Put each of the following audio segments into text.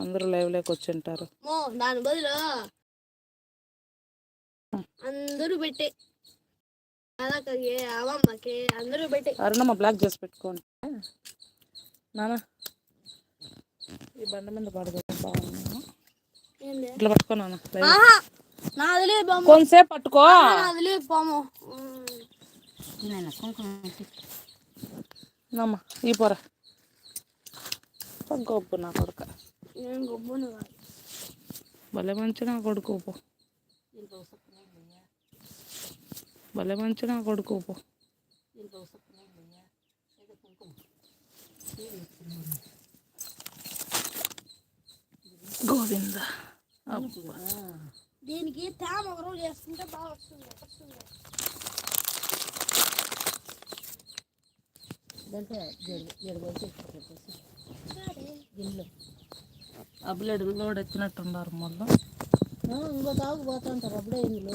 అందరూ లైవ్లోకి వచ్చి ఉంటారు. దాని బదులు అందరూ పెట్టే అందరూ పెట్టే అరుణమ్మ బ్లాక్ చేసి పెట్టుకోండి. నాన్న ఈ బండ మీద పడదు బాగున్నా ఏంది? ఇట్లా పట్టుకో నాన్న live. ఆహా నాది లేదు బొమ్మ. కొంతసేపు పట్టుకో. నమ్మ ఈ పొర. గొప్పు నా కొడుక. నేను భలే మంచి నా కొడుకు పో భలే మంచి నా కొడుకు పో గోవింద. దీనికి తేమ ఒక రోజు వేసుకుంటే బాగా వస్తుంది వస్తుంది అబ్బులేడు లోడ్ ఎత్తినట్టున్నారు మళ్ళీ ఇంకో తాగు పోతా ఉంటారు అప్పుడే ఇందులో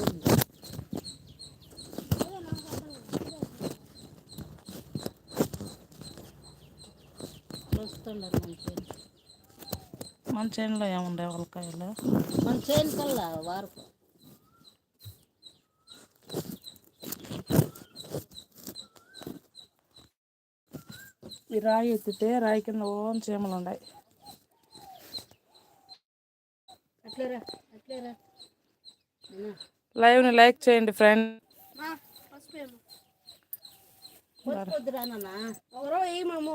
వస్తుండారు మన చేను. మన చేనులో ఏముండే వంకాయలు మన చేను కల్లా వారకు ఈ రాయి ఎత్తితే రాయి కింద ఓం చీమలు ఉన్నాయి లైవ్ని లైక్ చేయండి ఫ్రెండ్. ఏమో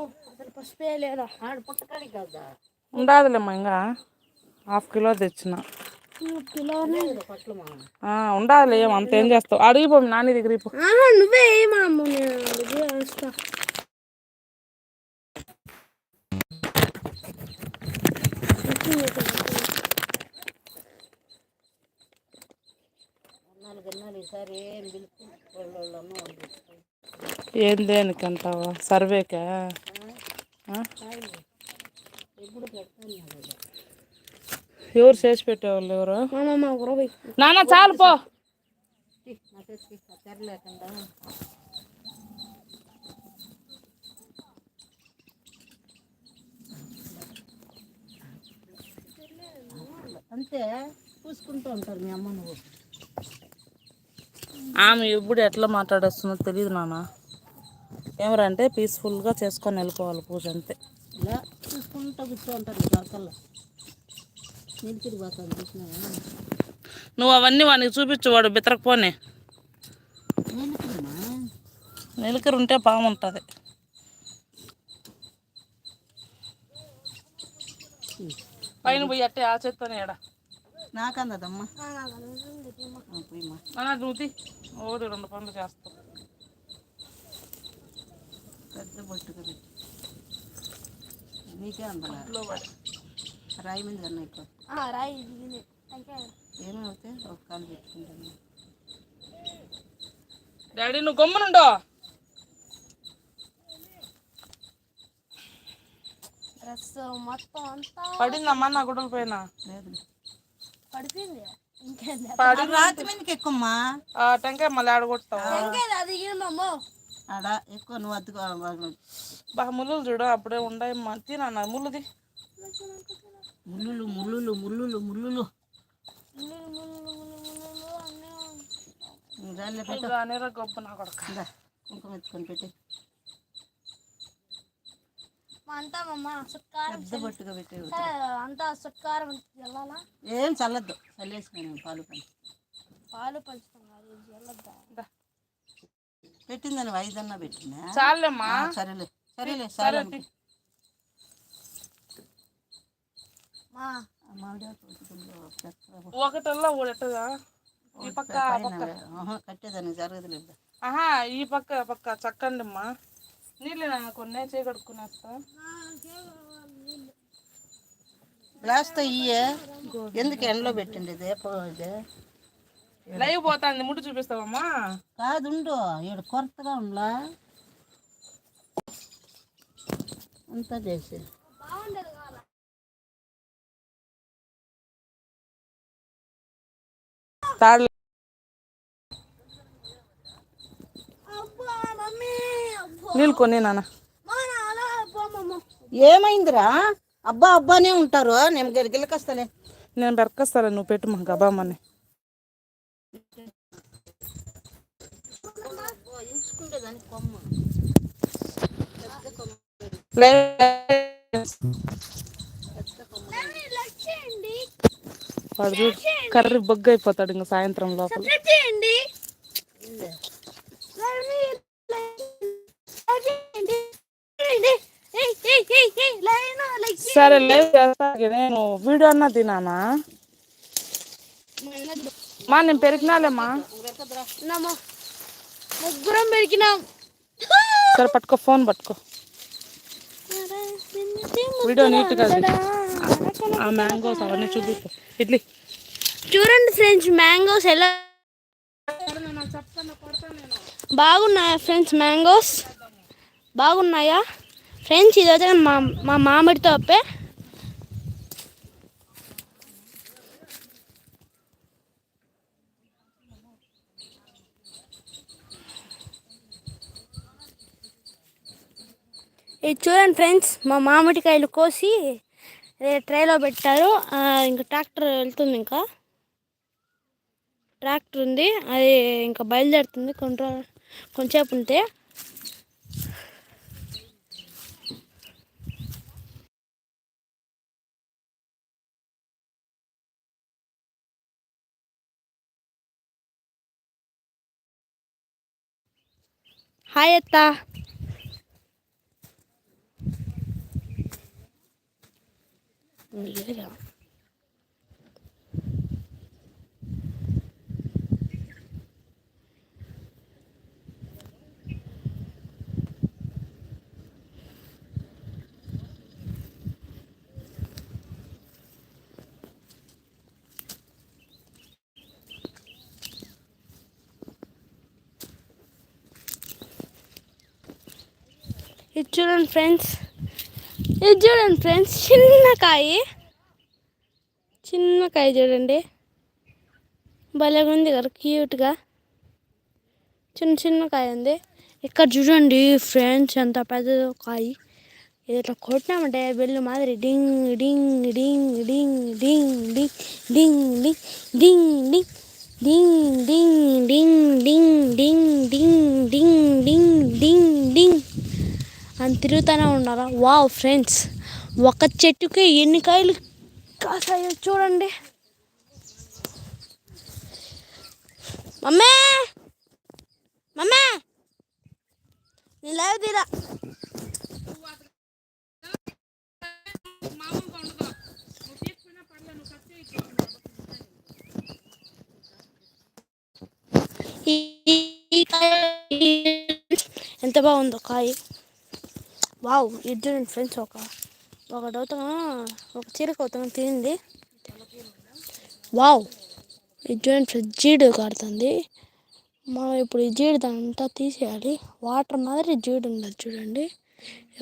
ఉండదులేమ్మా ఇంకా. హాఫ్ కిలో తెచ్చిన. ఉండాలి ఏం అంత ఏం చేస్తావు? అడిగిపో నాని దగ్గర నువ్వే ఏమమ్మ ఏం పిలుపు? వాళ్ళమ్మ వాళ్ళు ఏం దేనికి అంటావా సర్వేకా ఎవరు చేసి పెట్టేవాళ్ళు ఎవరు? నాన్న చాలు పో. అంతే చూసుకుంటూ ఉంటారు మీ అమ్మ నువ్వు. ఆమె ఇప్పుడు ఎట్లా మాట్లాడొస్తుందో తెలియదు నాన్న. ఎవరంటే పీస్ఫుల్గా చేసుకొని వెళ్ళిపోవాలి పూజ అంతే. ఇలా చూసుకుంటూ కూర్చో ఉంటారు మీ దొరకల్లా నిలిచిరి పోతాను చూసినావా? నువ్వు అవన్నీ వానికి చూపించు వాడు బితరకపోనే. నిలకరు ఉంటే పాము ఉంటుంది. పైన పోయి అట్టే ఆ చేత్తోనే ఎడ నాకందదమ్మా. పోయిమ్మా నాన్న నువ్వు తీ. ఓడి రెండు పనులు చేస్తావు పెద్ద బొట్టుగా పెట్టి. నీకే అందలా. రాయి మీద కన్నా ఎక్కువ. రాయి ఏమవుతే ఒక కాలు పెట్టుకుంటాను. డాడీ నువ్వు గమ్మునుండో. మొత్తం అంతా పడిందమ్మా నా గుడ్డల పైన. లేదు పడిపోయింది. పడి రాత్రి మీదకి ఎక్కువమ్మా? ఆ టెంకాయ మళ్ళీ ఆడగొడతావు అది ఆడ ఎక్కువ నువ్వు అద్దుకో ముళ్ళు చూడు అప్పుడే ఉండాయి తినన్న ముళ్ళుది. ముల్లులు ముల్లులు ముల్లులు ముల్లులు రాళ్ళ పెట్టు. అనేరా గొప్ప నా కొడక. ఇందా, కుంకుమ ఎత్తుకొని పెట్టి మా అంతా మమ్మ సుట్కారం పెద్ద బొట్టుగా పెట్టి అంతా సుట్కారం ఏం చల్లద్దు చల్లేసుకుని పాలు పని పాలు పంచుతాం కాదు ఇది వెళ్ళొద్దా పెట్టిందని ఐదన్నా పెట్టినా చాలేమ్మా. సరేలే సరేలే సరే ఒకటల్లా ఈ పక్క ఆ పక్క. పైన ఆహా, ఈ పక్క పక్క చక్కండి అమ్మా నీళ్ళు కొన్ని చేయి కడుక్కునేస్తా గ్లాస్తో ఇయ్యే. ఎందుకు ఎండలో పెట్టింది దీపం ఇది? లైవ్ పోతాంది ముట్టు చూపిస్తావమ్మా. కాదు ఉండు ఈడ కొరతగా ఉండలా. అంతా చేసి. బాగుండేది నీళ్ళు కొని నాన్న. ఏమైందిరా? అబ్బా అబ్బానే ఉంటారు. నేను గెలికొస్తాలే నేను బెరకొస్తాలే నువ్వు పెట్టు మా గబామని కర్రీ కర్రీ అయిపోతాడు ఇంకా సాయంత్రం లోపల. సరే లైవ్ చేస్తా నేను వీడియో అన్నా తినానా? మా నేను పెరిగినాలేమ్మా. ముగ్గురం పెరిగినాం. సరే పట్టుకో ఫోన్ పట్టుకో. వీడియో నీట్గా. ఆ మ్యాంగోస్ అవన్నీ చూపిస్తా. ఇడ్లీ. చూడండి ఫ్రెండ్స్ మ్యాంగోస్ ఎలా బాగున్నాయా ఫ్రెండ్స్ మ్యాంగోస్? బాగున్నాయా? ఫ్రెండ్స్ ఇది వచ్చి మా మా మామిడి తోపే ఇది చూడండి ఫ్రెండ్స్ మా మామిడికాయలు కోసి ట్రైలో పెట్టారు. ఇంకా ట్రాక్టర్ వెళ్తుంది ఇంకా. ట్రాక్టర్ ఉంది అది ఇంకా బయలుదేరుతుంది కొంచెం కొంచెంసేపు ఉంటే. हाय आता. ఇది చూడండి ఫ్రెండ్స్ ఇది చూడండి ఫ్రెండ్స్ చిన్న కాయ చిన్న కాయ చూడండి భలేగా ఉంది కదా క్యూట్గా చిన్న చిన్న కాయ ఉంది ఇక్కడ చూడండి ఫ్రెండ్స్ ఎంత పెద్దదో కాయ ఇది ఇట్లా కొట్టినామంటే బెల్లు మాదిరి డింగ్ డింగ్ డింగ్ డింగ్ డింగ్ డింగ్ డింగ్ డింగ్ డింగ్ డింగ్ డింగ్ డింగ్ డింగ్ డింగ్ డింగ్ డింగ్ డింగ్ డింగ్ డింగ్ అని తిరుగుతూనే ఉన్నారా? వావ్ ఫ్రెండ్స్ ఒక చెట్టుకి ఎన్ని కాయలు కాసాయో చూడండి. మమ్మే! మమ్మే! నేను లేవు తీరా. ఎంత బాగుందో కాయ? వావ్ ఇది ఫ్రెండ్స్ ఒక. ఒకటి అవుతాగా ఒక చీరకు అవుతాగా తినింది వావ్ ఇది ఫ్రెండ్స్ జీడు కడుతుంది. మనం ఇప్పుడు ఈ జీడు అంతా తీసేయాలి. వాటర్ మాదిరి జీడు ఉండదు చూడండి.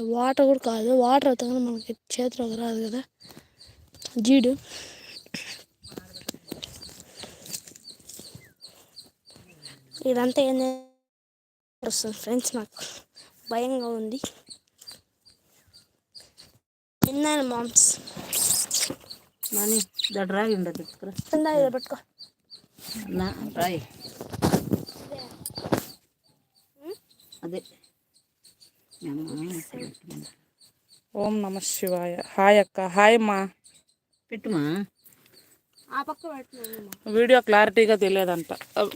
వాటర్ కూడా కాదు వాటర్ అవుతాగా మనకి చేతిలోకి రాదు కదా. జీడు. ఇదంతా ఏంది వస్తుంది ఫ్రెండ్స్ నాకు? భయంగా ఉంది. మామ్స్. నాని దా డ్రాయి ఉండదు ఇక్కడ ఇందా ఇది పెట్టుకో. నా అదే. అమ్మ. ఓం నమ శివాయ. హాయ్ అక్క హాయ్ అమ్మా. పెట్టుమా ఆ పక్క పెట్టినాను వీడియో క్లారిటీగా తెలియదంట.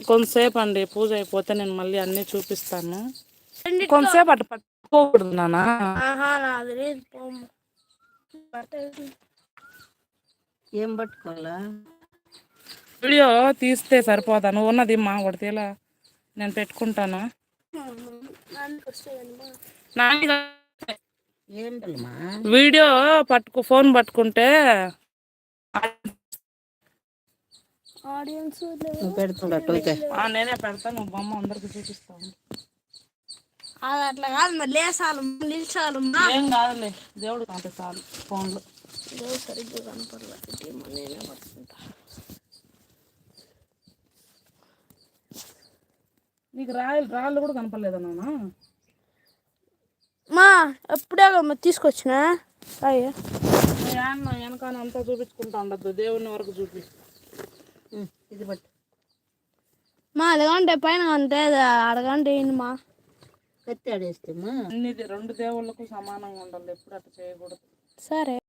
కొంతసేపు అండి పూజ అయిపోతే నేను మళ్ళీ అన్నీ చూపిస్తాను. కొంతసేపు అటు పట్టుకోకూడదు నానా. ఏం పట్టుకోవాలా? వీడియో తీస్తే సరిపోదా నువ్వు ఉన్నది మా కొడితేలా నేను పెట్టుకుంటాను. వీడియో పట్టుకు ఫోన్ పట్టుకుంటే నేనే పెడతాను బొమ్మ అందరికి చూపిస్తాను అది అట్లా కాదు మరి లేసాలు నిలిచాలు ఏం కాదులే దేవుడు కాంటే చాలు ఫోన్లో. దేవుడు సరిగ్గా కనపడలేదు నేనే పట్టుకుంటా. నీకు రాయలు రాళ్ళు కూడా కనపడలేదా నాన్న? మా ఎప్పుడే తీసుకొచ్చిన? రాయ. యాన్న వెనకాల అంతా చూపించుకుంటా ఉండద్దు దేవుని వరకు చూపి. ఇది పట్టు మా అడగంటే పైన అంటే అడగంటే ఏంటి మా. కత్తి అన్ని దే- రెండు దేవుళ్ళకు సమానంగా ఉండాలి. ఎప్పుడు అట్లా చేయకూడదు. సరే.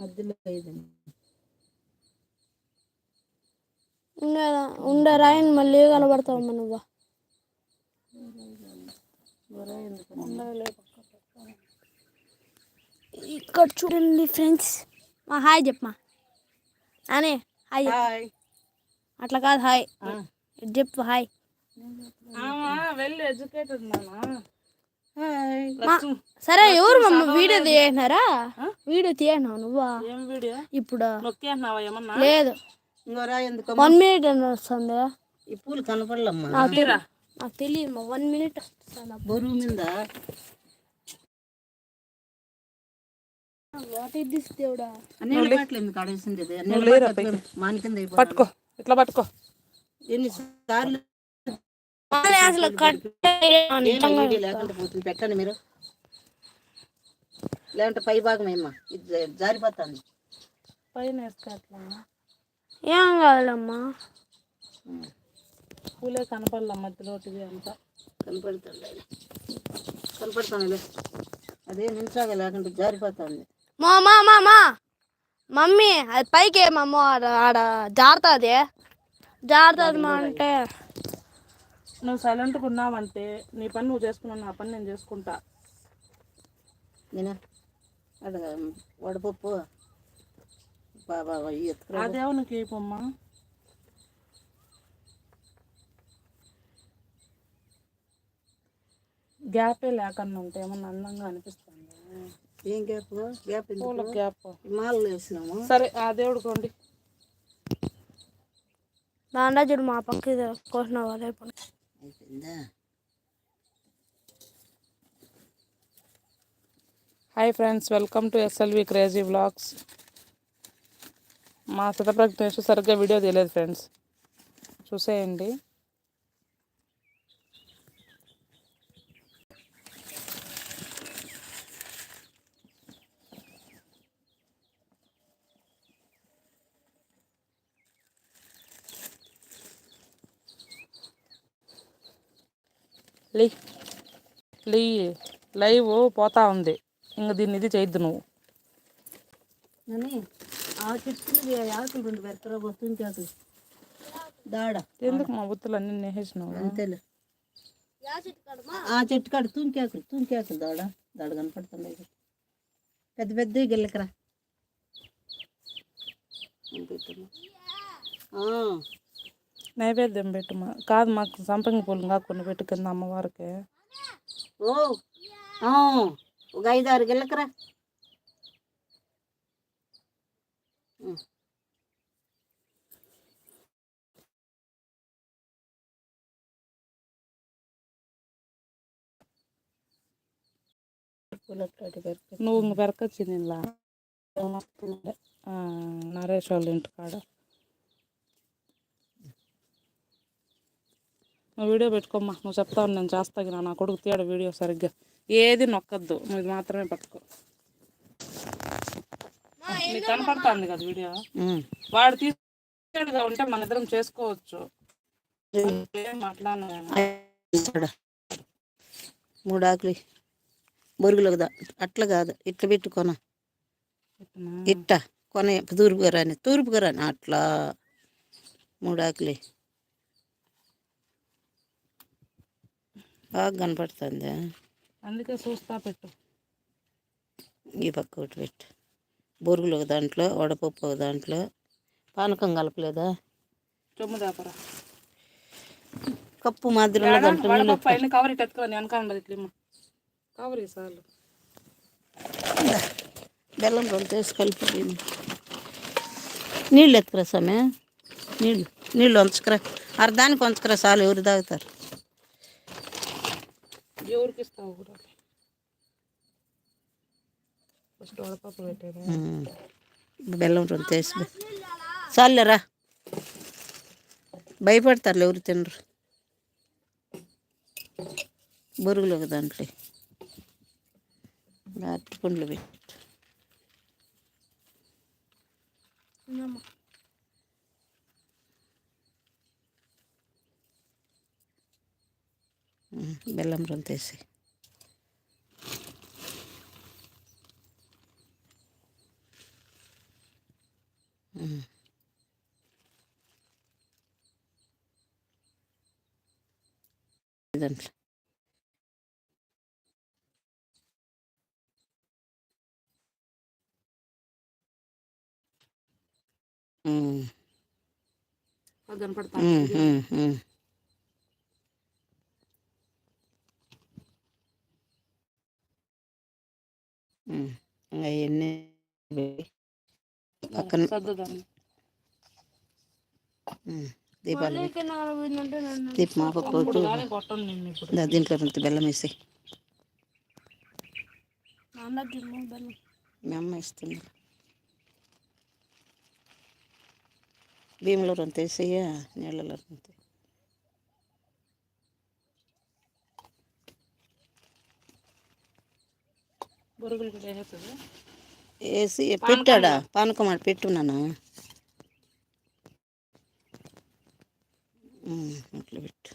మధ్యలో ఇది ఉండే ఉండే రాయని మళ్ళీ కనబడతావమ్మా నువ్వు? ఇక్కడ చూడండి ఫ్రెండ్స్. మా హాయ్ చెప్పమా? అనే హాయ్ అట్లా కాదు హాయ్. చెప్పు హాయ్. ఎడ్యుకేటెడ్ నానా? సరే ఎవరు మమ్మ వీడియో తీయన్నారా వీడియో తీయన్నావు నువ్వా? ఏం వీడియో? ఇప్పుడు? ఏమన్నా? లేదు. ఇంకోరా ఎందుకు వన్ మినిట్ అని వస్తుంది. ఈ పూలు కనపడలమ్మా. తీరా? నాకు తెలియదు వన్ మినిట్ వస్తుంది. బరువు మీద. వాట్ ఇస్ దిస్ దేవుడా? బాటలు ఎందుకు మాని కింద. పట్టుకో. ఇట్లా పట్టుకో. ఎన్నిసార్లు అసలు పెట్టండి మీరు. లేదంటే పై భాగం ఏమ్మా? ఇది జా- జారిపోతుంది. పైన ఏం కావాలమ్మా? పూలే కనపడలే మధ్యలో అంతా. కనపడుతుంది? కనపడుతుంది అదే నిమిషాగా లేకుండా జారిపోతుంది. మా మా మా మా. మమ్మీ అది పైకి ఏమమ్మో ఆడ ఆడ జారుతుంది. జారుతుంది మా అంటే. నువ్వు సైలెంట్గా ఉన్నావంటే నీ పని నువ్వు చేసుకున్నావు నా పని నేను చేసుకుంటా. నేను? అడ వడపప్పు బాబా ఎత్తుకురా ఆ దేవునికి పొమ్మా గ్యాపే లేకుండా ఉంటే ఏమన్నా అందంగా అనిపిస్తుంది? ఏం గ్యాప్? గ్యాప్ పూల గ్యాప్. మాలలు వేసినాము సరే ఆ దేవుడు కొండి. దాండా చూడు మా పక్క కోసిన వాళ్ళు అయిపోయిందా? Hi friends welcome to SLV crazy vlogs మా శతప్రజ్ఞేష్ సరిగ్గా వీడియో తీయలేదు ఫ్రెండ్స్ చూసేయండి. లీ లీ లైవ్ పోతా ఉంది. ఇంక దీన్ని ఇది చేయొద్దు నువ్వు. ఎందుకు మా బుద్ధులు అన్నీ నేసేసినావు? అంతేలే. ఆ చెట్టు కాడ తుంకాకులు తుంకాకులు దాడ. దాడ కనపడుతుంది ఇది. పెద్ద పెద్ద గిల్లకరా. నైవేద్యం పెట్టుమా కాదు మాకు సంపంగి పూలు ఇంకా కొన్ని పెట్టు కింద అమ్మవారికి ఓ ఆ, ఒక ఐదు ఆరు గిల్లకరా నువ్వు ఇంక పెరకొచ్చింది ఇలా నరేష్ వాళ్ళ ఇంటి నువ్వు వీడియో పెట్టుకోమ్మా. నువ్వు చెప్తావు నేను చేస్తా నా కొడుకు తీయడు వీడియో సరిగ్గా. ఏది నొక్కద్దు. నువ్వు ఇది మాత్రమే పట్టుకో. నీకు కనపడుతుంది కదా వీడియో. వాడు తీసుకెళ్ళగా ఉంటే మన ఇద్దరం చేసుకోవచ్చు. మూడు ఆకులు. బొరుగులకు దా అట్లా కాదు. ఇట్లా పెట్టుకోన? ఇట్ట. కొన. తూర్పుగా రాని. తూర్పుగా రాని. అట్లా. మూడు ఆకులు. బాగా కనపడుతుంది. అందుకే చూస్తా పెట్టు. ఈ పక్క ఒకటి పెట్టు. బొరుగులు ఒక దాంట్లో వడపప్పు ఒక దాంట్లో. పానకం కలపలేదా? చొమ్ము దాపరా. కప్పు మాదిరి ఉన్న దాంట్లో అయిన కవర్ ఇటు ఎత్తుకొని వెనక ఉండదు ఇట్లా కవర్ సార్లు బెల్లం రొంత వేసి కలిపి. నీళ్ళు ఎత్తుకురా సమయ నీళ్ళు నీళ్ళు వంచుకురా అర్ధానికి వంచుకురా చాలు ఎవరు తాగుతారు? ఎవరికి ఇస్తావు కూడా ఫస్ట్ వడపప్పు పెట్టాడు బెల్లం రెండు తీసి చాలేరా భయపడతారులే ఎవరు తినరు బొరుగులు ఒక దాంట్లో అరటిపండ్లు పెట్టి బెల్లం రొంతేసి ఉమ్. దాంట్లో ఉమ్. అది కనపడతా అవన్నీ పక్కన. దీపాలు దీపం దీంట్లో కొంత బెల్లం వేసి మీ అమ్మ ఇస్తుంది భీములో రొంత వేసేయ నీళ్ళలో రొంత బొరుగులు కూడా వేసేస్తుంది వేసి పెట్టాడా? పానకం ఆడ పెట్టున్నాను? అట్లా పెట్టు.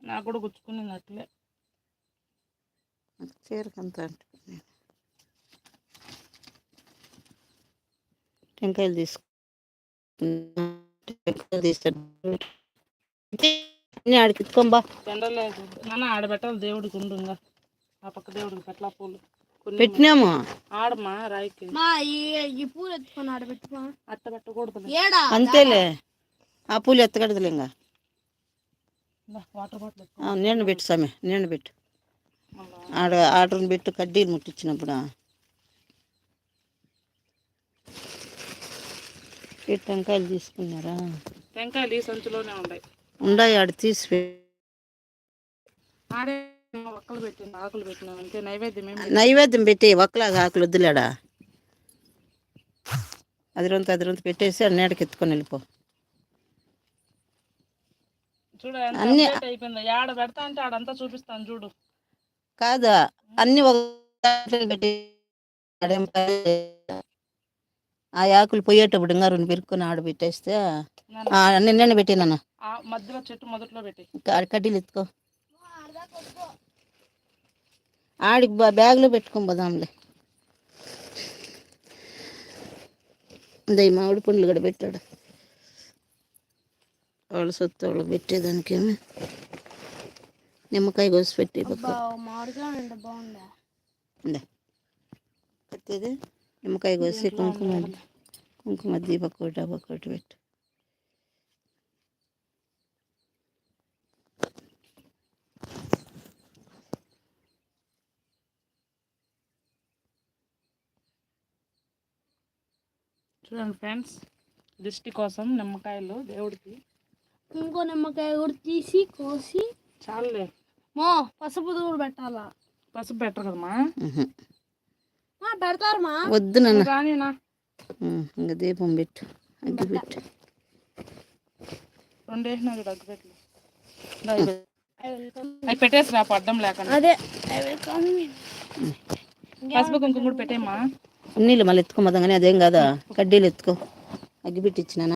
నాకు కూడా గుచ్చుకునింది అట్లే. చీరకంత టెంకాయలు తీసుకు టెంకాయలు తీస్తాను అన్నీ ఆడికి ఎత్తుకోంబా ఎండలేదు. నాన్న ఆడబెట్టాలి దేవుడికి ఉండుగా ఆ పక్క దేవుడికి పెట్ల పూలు. పెట్టినాము? ఆడమ్మా రాయికి? మా ఈ పూలు ఎత్తుకొని ఆడ పెట్టుకో. అట్ట పెట్టకూడదు ఏడా? అంతేలే. ఆ పూలు ఎత్తకడదులే ఇంకా. వాటర్ బాటిల్ ఆ, నీళ్ళు పెట్టు సమయ నీళ్ళు పెట్టు. ఆడ ఆర్డర్ని పెట్టు కడ్డీలు ముట్టించినప్పుడు ఈ టెంకాయలు తీసుకున్నారా? టెంకాయలు ఈ సంచిలోనే ఉన్నాయి ఉండాయి ఆడ తీసి ఆడే ఒక్కలు పెట్టింది ఆకులు పెట్టినాం అంతే. నైవేద్యం నైవేద్యం పెట్టి ఒక్కలాగా ఆకులు వద్దులేడా? అది రొంత అది రొంత పెట్టేసి ఆ నీడకి ఎత్తుకొని వెళ్ళిపో. చూడు అన్ని- అయిపోయిందో. ఆడ పెడతా అంటే ఆడంతా చూపిస్తాను చూడు. కాదు అన్ని ఒక పెట్టి. ఆ ఆకులు పోయేటప్పుడు ఇంకా రెండు పెరుక్కొని ఆడ పెట్టేస్తే నాన్న, ఆ, అన్ని నేను పెట్టినాను ఆ మధ్యలో చెట్టు మొదట్లో పెట్టి ఆడ కడ్డీలు ఎత్తుకో. ఆడికి బా బ్యాగ్లో పెట్టుకొని పోదాంలే. అదే మామిడి పండ్లు కూడా పెట్టాడు. వాళ్ళ సొత్తు వాళ్ళకి పెట్టేదానికేమి. నిమ్మకాయ కోసి పెట్టి పక్క. పెట్టేది. నిమ్మకాయ కోసి కుంకుమ కుంకుమ దీపక్ ఒకటి పెట్టు. చూడండి ఫ్రెండ్స్ దిష్టి కోసం నిమ్మకాయలు దేవుడికి ఇంకో నిమ్మకాయ కూడా తీసి కోసి చాలులే. మో పసుపు కూడా పెట్టాలా? పసుపు పెట్టరు కదమ్మా? ఉహు. మా పెడతారు మా వద్దు నాన్న ఇంకా దీపం పెట్టు అగ్గి పెట్టు. రెండు వేసినా చూడు అగ్గు పెట్టు. అవి పెట్టేసి రా పడ్డం లేకుండా. అదే. పసుపు కుంకుమ కూడా పెట్టేమ్మా నీళ్ళు మళ్ళీ ఎత్తుకోమదాం కానీ అదేం కాదా? కడ్డీలు ఎత్తుకో. అగ్గి పెట్టి ఇచ్చినానా